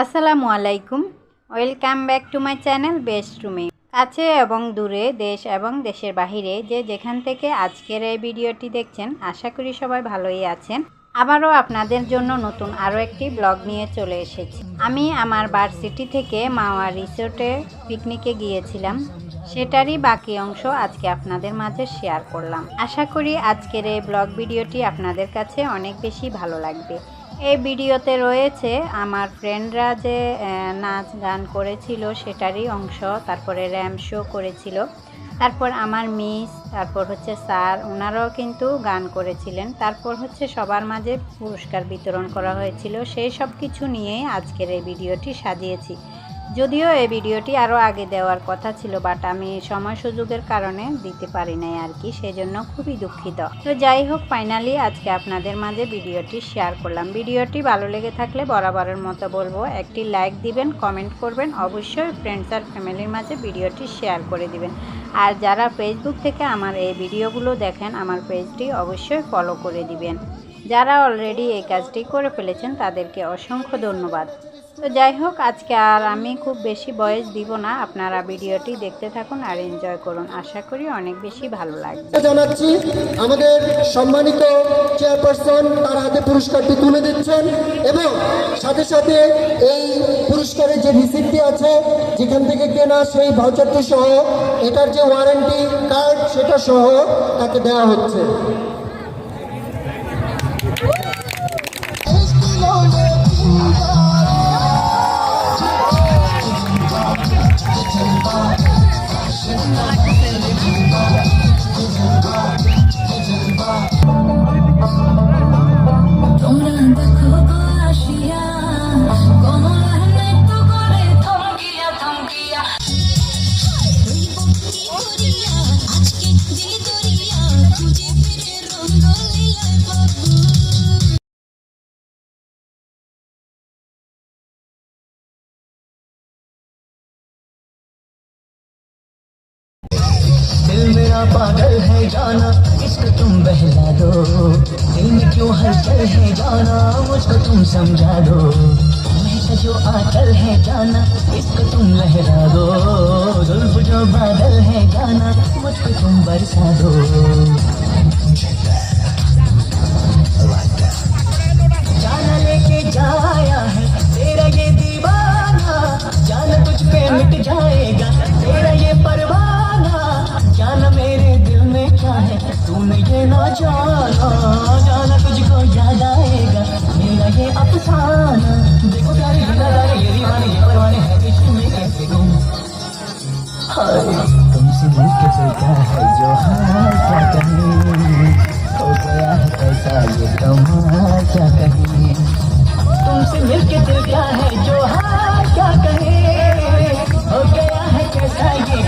আসসালামু আলাইকুম। Welcome back to my channel best রুমে কাছে এবং দূরে, দেশ এবং দেশের বাহিরে যে যেখান থেকে আজকের এই ভিডিওটি দেখছেন, আশা করি সবাই ভালোই আছেন। আবারও আপনাদের জন্য নতুন আরও একটি ব্লগ নিয়ে চলে এসেছি। আমি আমার ভার্সিটি থেকে মাওয়া রিসোর্টে পিকনিকে গিয়েছিলাম। সেটারই বাকি অংশ আজকে আপনাদের মাঝে শেয়ার করলাম। আশা করি আজকের এই ব্লগ ভিডিওটি আপনাদের কাছে অনেক বেশি ভালো লাগবে। এই ভিডিওতে রয়েছে আমার ফ্রেন্ডরা যে নাচ গান করেছিল সেটারই অংশ, তারপরে র্যাম শো করেছিল, তারপর আমার মিস, তারপর হচ্ছে স্যার ওনারাও কিন্তু গান করেছিলেন, তারপর হচ্ছে সবার মাঝে পুরস্কার বিতরণ করা হয়েছিল, সেই সব কিছু নিয়েই আজকের এই ভিডিওটি সাজিয়েছি। যদিও এই ভিডিওটি আরও আগে দেওয়ার কথা ছিল বাট আমি সময় সুযোগের কারণে দিতে পারি নাই আর কি, সেজন্য খুবই দুঃখিত। তো যাই হোক ফাইনালি আজকে আপনাদের মাঝে ভিডিওটি শেয়ার করলাম। ভিডিওটি ভালো লেগে থাকলে বরাবরের মতো বলব, একটি লাইক দিবেন কমেন্ট করবেন, অবশ্যই ফ্রেন্ডস আর ফ্যামিলির মাঝে ভিডিওটি শেয়ার করে দিবেন। আর যারা ফেসবুক থেকে আমার এই ভিডিওগুলো দেখেন, আমার পেজটি অবশ্যই ফলো করে দিবেন। যারা অলরেডি এই কাজটি করে ফেলেছেন, তাদেরকে অসংখ্য ধন্যবাদ। তো যাই হোক, আজকে আর আমি খুব বেশি বয়স দিব না। আপনারা ভিডিওটি দেখতে থাকুন আর এনজয় করুন। আশা করি অনেক বেশি ভালো লাগবে। জানাচ্ছি, আমাদের সম্মানিত চেয়ারপারসন তার হাতে পুরস্কারটি তুলে দিচ্ছেন এবং সাথে সাথে এই পুরস্কারের যে রিসিপ্টটি আছে, যেখান থেকে কেনা সেই ভাউচারটি সহ, এটার যে ওয়ারেন্টি কার্ড সেটা সহ তাকে দেওয়া হচ্ছে। मेरा पागल है जाना? इसको तुम बहला दो। दिल में क्यों हलचल है जाना? मुझको तुम समझा दो। महका जो आंचल है जाना, इसको तुम लहरा दो। जुल्फ जो बादल है जाना, मुझको तुम बरसा दो। जाना लेके जाया है, तेरा ये है जो क्या कहें हो गया है कैसा ये क्या कहें तुमसे मिलके दिल क्या है, जो हाँ क्या कहे? हो गया है कैसा ये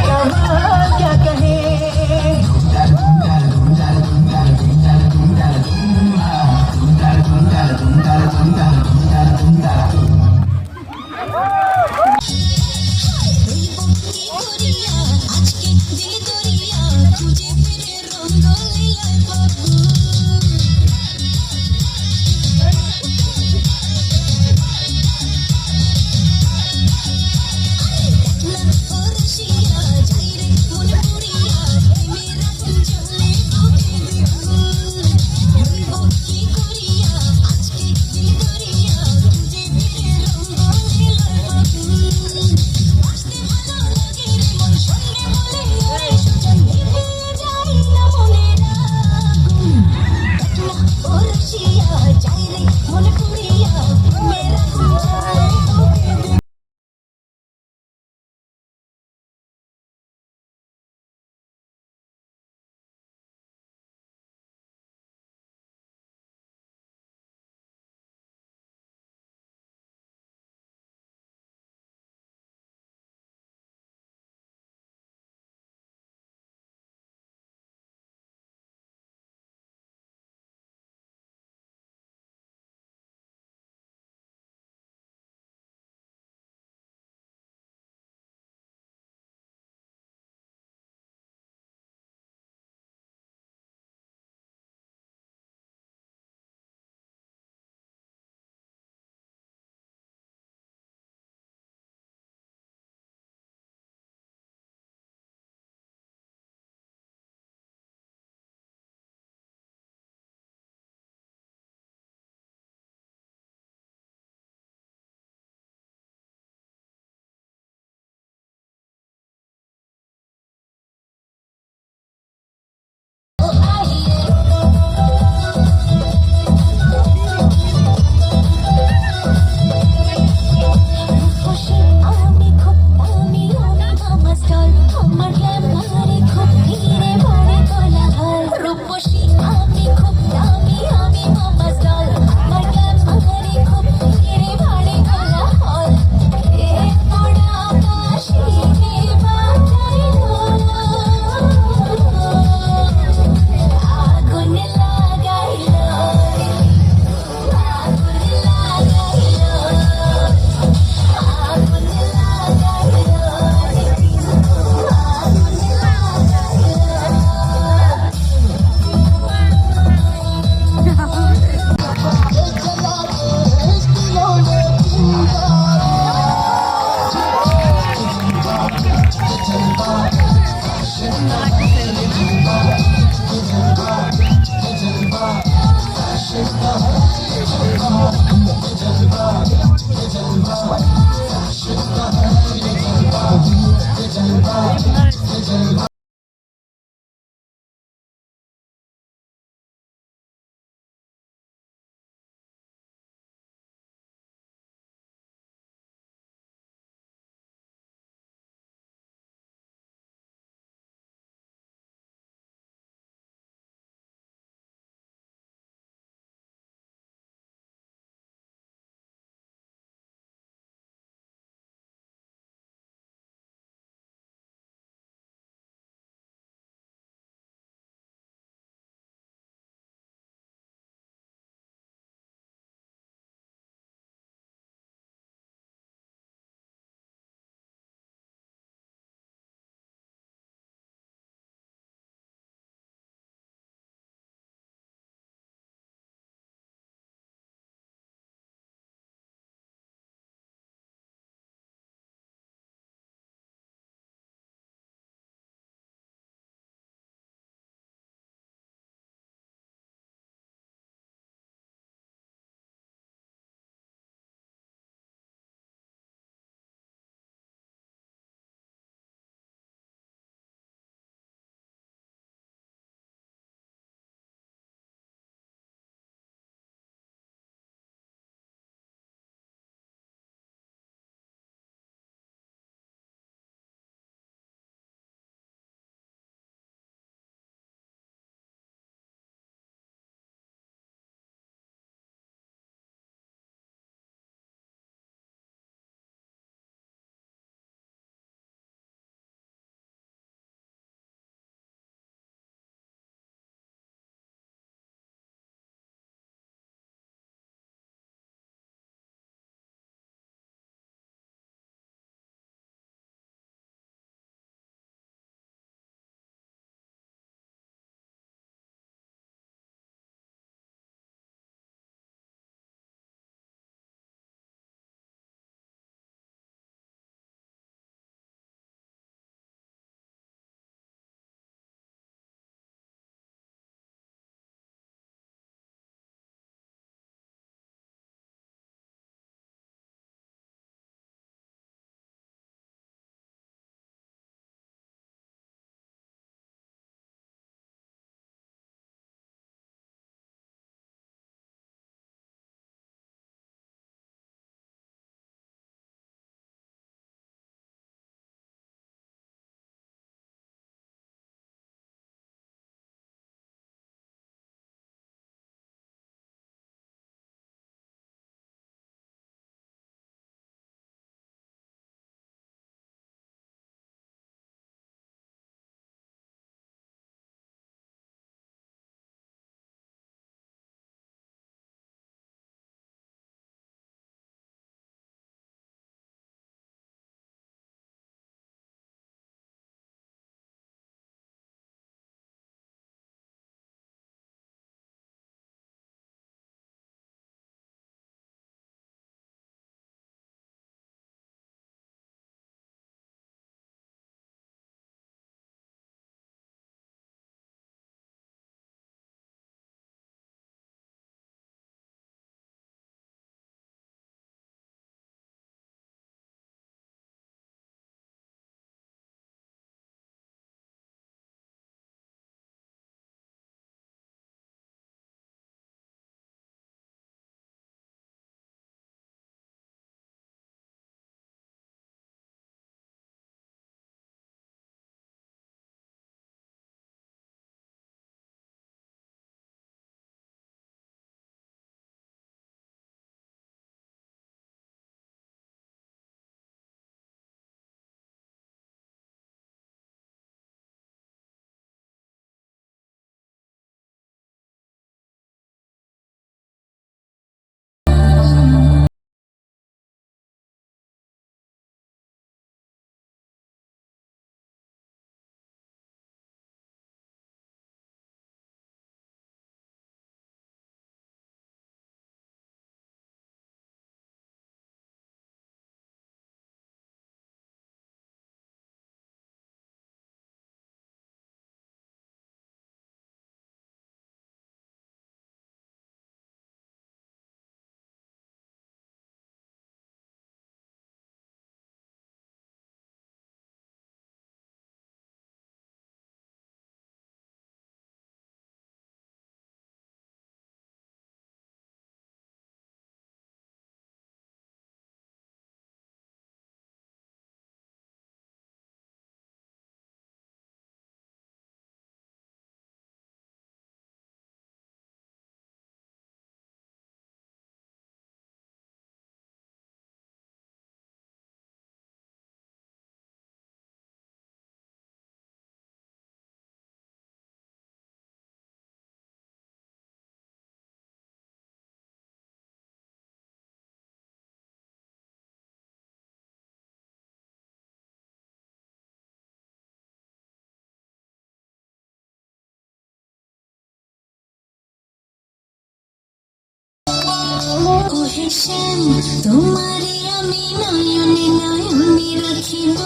শ্যাম তোমারে আমি নয়নে নয়নে রাখিব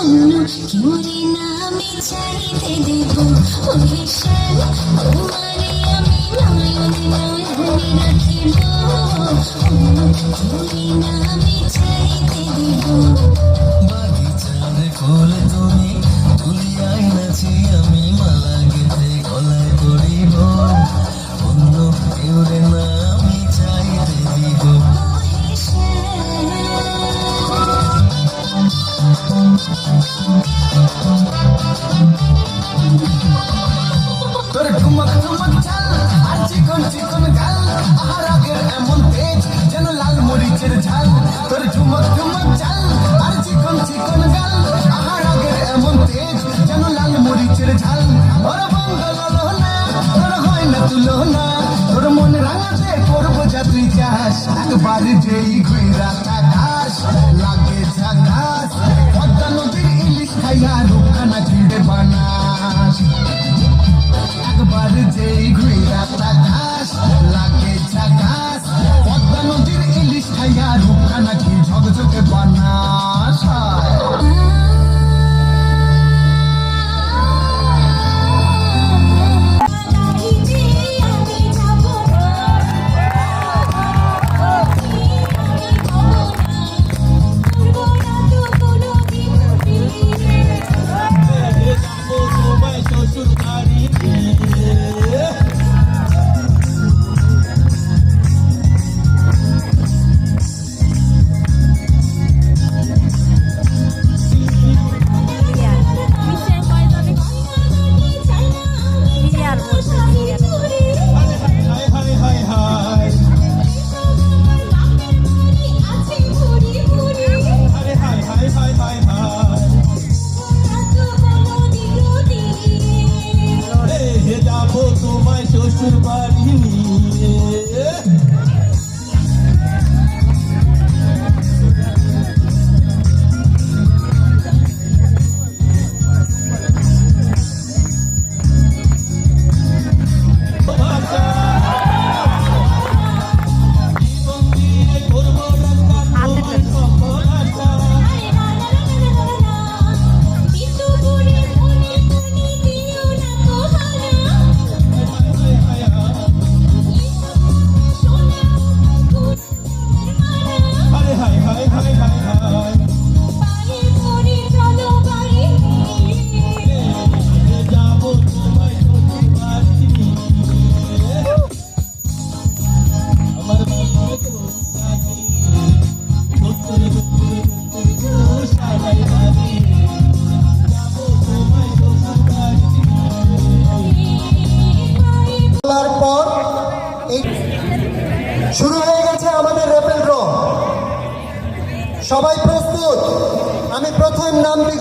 অন্য কেউরে না আমি চাইতে দেব। ওহে শ্যাম, তোমারে আমি নয়নে নয়নে রাখিব অন্য কেউরে না আমি চাইতে দেব। বাগিচার ফুল তুমি তুলিয়াই the day you cleaned out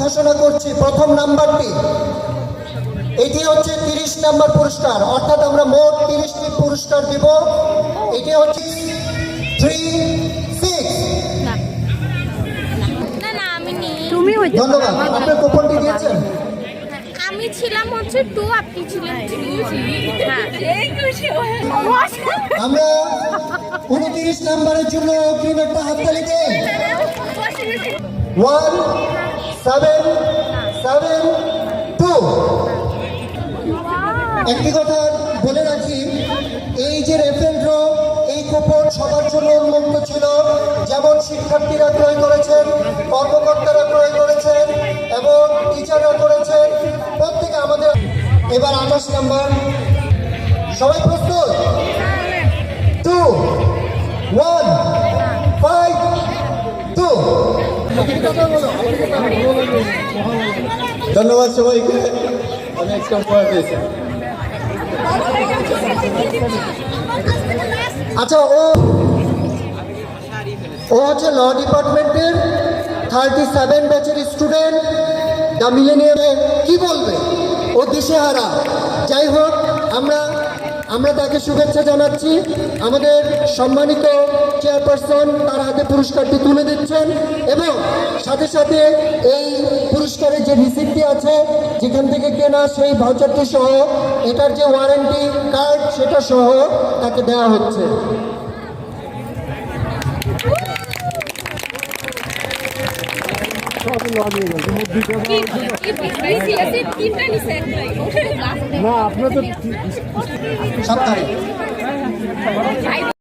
ঘোষণা করছি প্রথম নাম্বারটি। এটি হচ্ছে তিরিশ নাম্বার পুরস্কার অর্থাৎ আমরা মোট তিরিশটি পুরস্কার দিব। এটি হচ্ছে থ্রি সিক্স না না আমি তুমি হইতে ধন্যবাদ। আপনার কুপনটি দিয়েছেন? আমি ছিলাম হচ্ছে টু আপনি ছিলেন থ্রি হ্যাঁ আমরা উনত্রিশ নাম্বারের জন্য অগ্রিম একটা হাততালি দেই। ওয়ান সেভেন সেভেন টু একটি কথা বলে রাখি এই যে রেফেল ড্র এই কুপন সবার জন্য উন্মুক্ত ছিল। যেমন শিক্ষার্থীরা ক্রয় করেছেন কর্মকর্তারা ক্রয় করেছেন এবং টিচাররা করেছেন। প্রত্যেকে আমাদের এবার আঠাশ নাম্বার সবাই প্রস্তুত? টু ওয়ান ফাইভ ধন্যবাদ সবাইকে। আমি একটা উপহার আচ্ছা ও ও হচ্ছে ল ডিপার্টমেন্টের থার্টি সেভেন ব্যাচের স্টুডেন্ট দ্য মিলেনিয়ামে কি বলবে? ও দিশেহারা। যাই হোক, আমরা আমরা তাকে শুভেচ্ছা জানাচ্ছি। আমাদের সম্মানিত চেয়ারপারসন তার হাতে পুরস্কারটি তুলে দিচ্ছেন এবং সাথে সাথে এই পুরস্কারের যে রিসিপ্টটি আছে, যেখান থেকে কেনা সেই ভাউচারটি সহ, এটার যে ওয়ারেন্টি কার্ড সেটা সহ তাকে দেওয়া হচ্ছে। নিচে একটাই সপ্তাহে